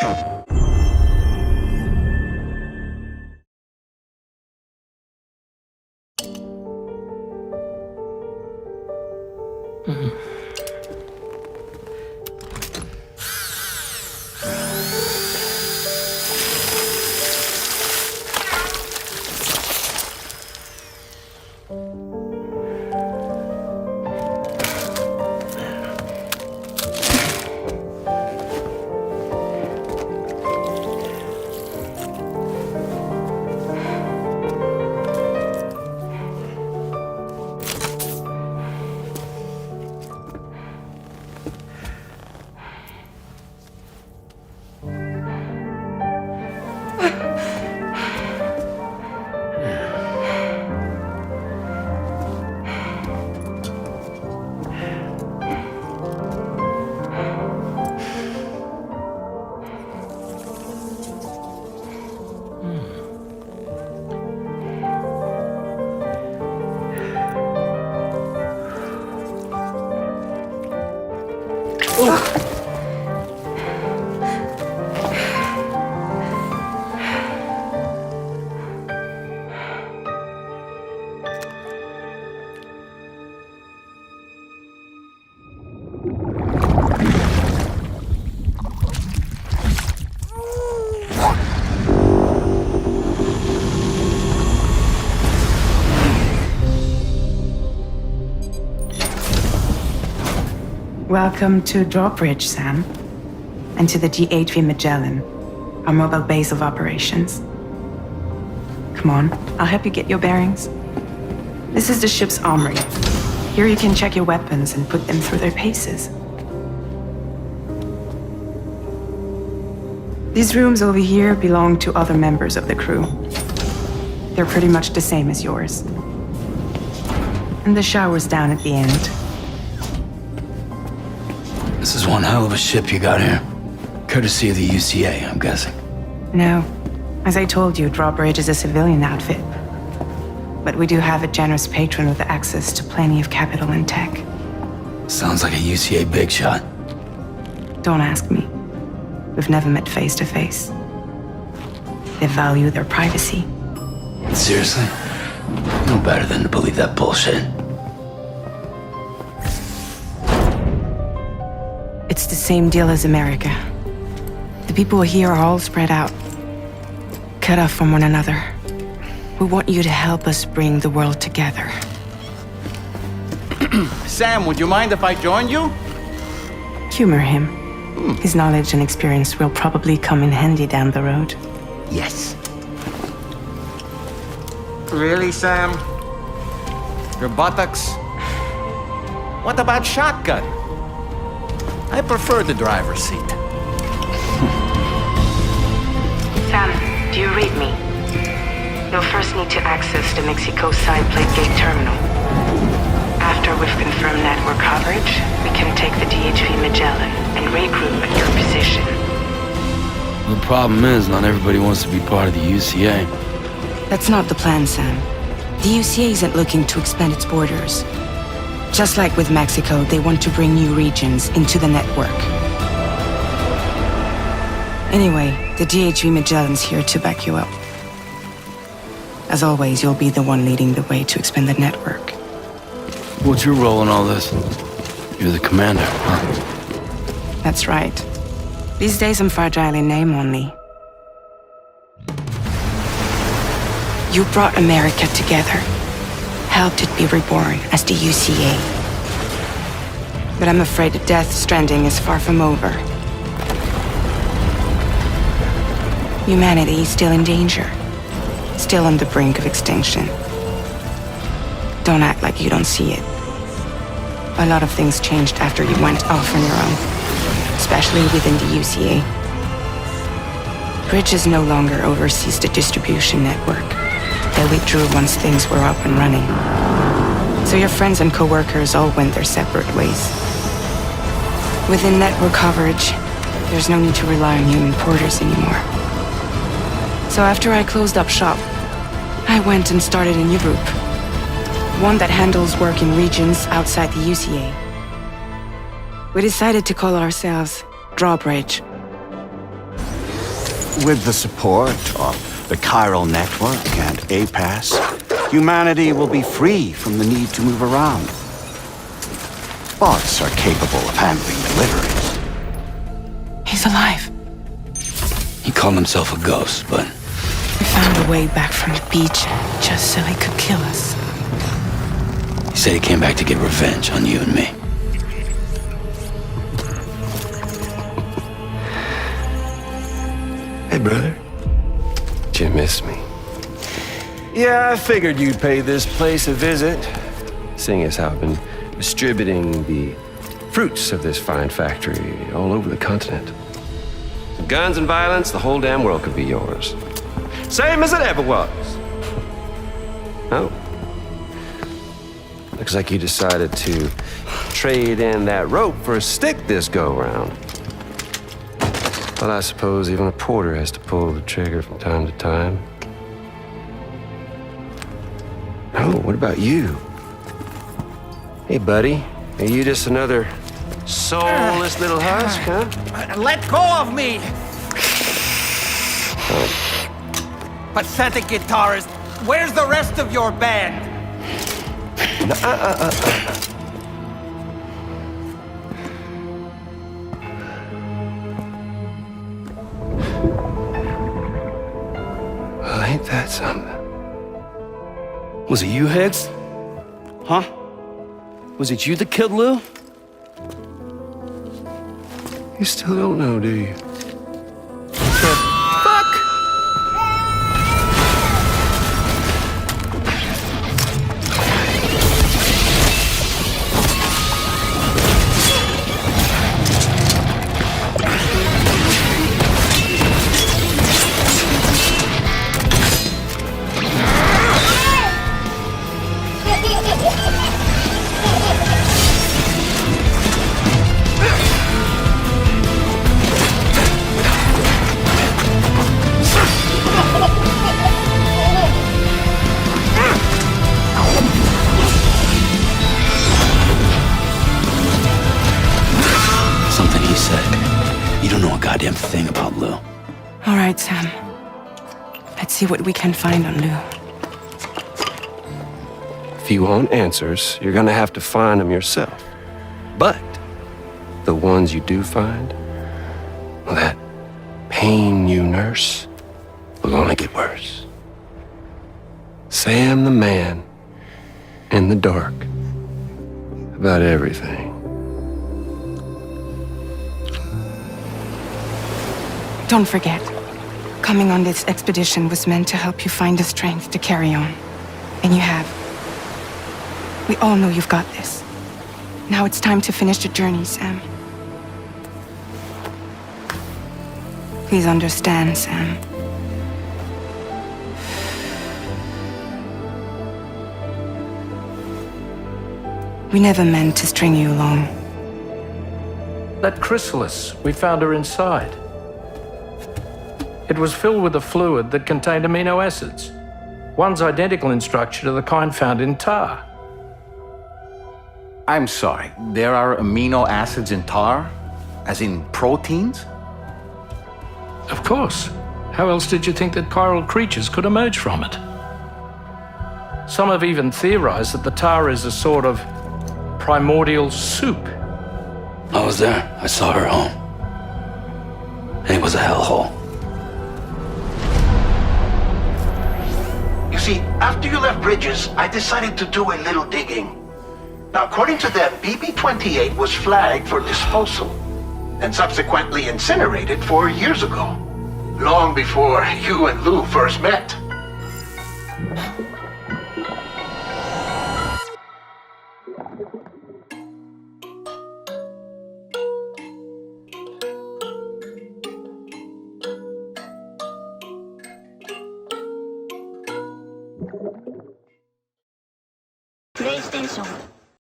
you Wow. Welcome to Drawbridge, Sam. And to the G8V Magellan, our mobile base of operations. Come on, I'll help you get your bearings. This is the ship's armory. Here you can check your weapons and put them through their paces. These rooms over here belong to other members of the crew. They're pretty much the same as yours. And the shower's down at the end. This is one hell of a ship you got here. Courtesy of the UCA, I'm guessing. No. As I told you, Drawbridge is a civilian outfit. But we do have a generous patron with access to plenty of capital and tech. Sounds like a UCA big shot. Don't ask me. We've never met face to face. They value their privacy. Seriously? No better than to believe that bullshit. It's the same deal as America. The people here are all spread out, cut off from one another. We want you to help us bring the world together. Sam, would you mind if I join you? Humor him. Hmm. His knowledge and experience will probably come in handy down the road. Yes. Really, Sam? Your buttocks? What about shotgun? I prefer the driver's seat. Sam, do you read me? You'll first need to access the Mexico side plate gate terminal. After we've confirmed network coverage, we can take the DHV Magellan and regroup at your position. The problem is, not everybody wants to be part of the UCA. That's not the plan, Sam. The UCA isn't looking to expand its borders. Just like with Mexico, they want to bring new regions into the network. Anyway, the DHV Magellan's here to back you up. As always, you'll be the one leading the way to expand the network. What's your role in all this? You're the commander, huh? That's right. These days I'm fragile in name only. You brought America together, helped it be reborn as the UCA. But I'm afraid Death Stranding is far from over. Humanity is still in danger, still on the brink of extinction. Don't act like you don't see it. A lot of things changed after you went off on your own especially within the UCA. Bridges no longer oversees the distribution network. They withdrew once things were up and running. So your friends and coworkers all went their separate ways. Within network coverage, there's no need to rely on human porters anymore. So after I closed up shop, I went and started a new group. One that handles work in regions outside the UCA. We decided to call ourselves Drawbridge. With the support of the Chiral Network and APAS, humanity will be free from the need to move around. Bots are capable of handling deliveries. He's alive. He called himself a ghost, but We found a way back from the beach just so he could kill us. he said he came back to get revenge on you and me. Miss me? Yeah, I figured you'd pay this place a visit, seeing as how I've been distributing the fruits of this fine factory all over the continent. Guns and violence, the whole damn world could be yours. Same as it ever was. Oh. Looks like you decided to trade in that rope for a stick this go round. Well, I suppose even a porter has to pull the trigger from time to time. Oh, what about you? Hey, buddy. Are you just another soulless little husk, huh? Let go of me! Pathetic guitarist, where's the rest of your band? Well, uh, uh, uh, Was it you, Higgs? Huh? Was it you that killed Lou? You still don't know, do you? Let's see what we can find on Lou. If you want answers, you're gonna have to find them yourself. But the ones you do find, well, that pain you nurse will only get worse. Sam the man in the dark about everything. Don't forget, coming on this expedition was meant to help you find the strength to carry on. And you have. We all know you've got this. Now it's time to finish the journey, Sam. Please understand, Sam. We never meant to string you along. That chrysalis, we found her inside. It was filled with a fluid that contained amino acids. One's identical in structure to the kind found in tar. I'm sorry, there are amino acids in tar? As in proteins? Of course. How else did you think that chiral creatures could emerge from it? Some have even theorized that the tar is a sort of primordial soup. I was there. I saw her home. And it was a hellhole. See, after you left Bridges, I decided to do a little digging. Now, according to them, BB-28 was flagged for disposal and subsequently incinerated four years ago, long before you and Lou first met. PlayStation